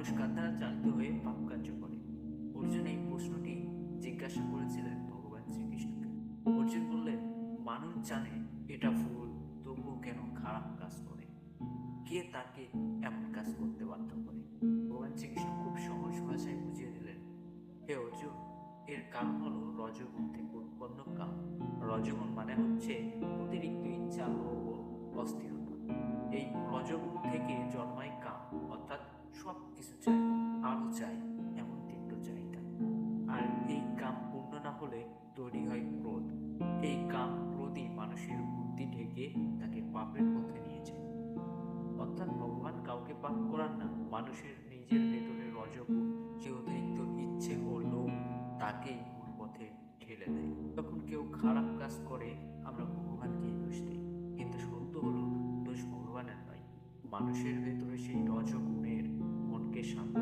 মানুষ দ্বারা চালিত হয়ে পাপ কার্য করে। অর্জুন এই প্রশ্নটি জিজ্ঞাসা করেছিলেন ভগবান শ্রীকৃষ্ণকে। অর্জুন বললেন, মানুষ জানে এটা ভুল, তবুও কেন খারাপ কাজ করে? কে তাকে এমন কাজ করতে বাধ্য করে? ভগবান শ্রীকৃষ্ণ খুব সহজ ভাষায় বুঝিয়ে দিলেন, হে অর্জুন, এর কারণ হলো রজগুণ থেকে উৎপন্ন কাম। রজগুণ মানে হচ্ছে অতিরিক্ত ইচ্ছা ও অস্থিরতা। এই রজগুণ থেকে জন্মায় কাম, অর্থাৎ সব কিছু চাই আরও চাই এমন তীব্র চাহিদা আর এই কাম পূর্ণ না হলে তৈরি হয় ক্রোধ। এই কাম ক্রোধই মানুষের বুদ্ধি ঢেকে তাকে পাপের পথে নিয়ে যায়। অর্থাৎ ভগবান কাউকে পাপ করান না, মানুষের নিজের ভেতরে রজগুণ যে অতিরিক্ত ইচ্ছে ও লোভ, তাকেই ভুল পথে ঠেলে দেয়। যখন কেউ খারাপ কাজ করে, আমরা ভগবানকে দোষ দিই। কিন্তু সত্য হলো, দোষ ভগবানের নয়, মানুষের ভেতরে সেই রজগুণের মনকে শান্ত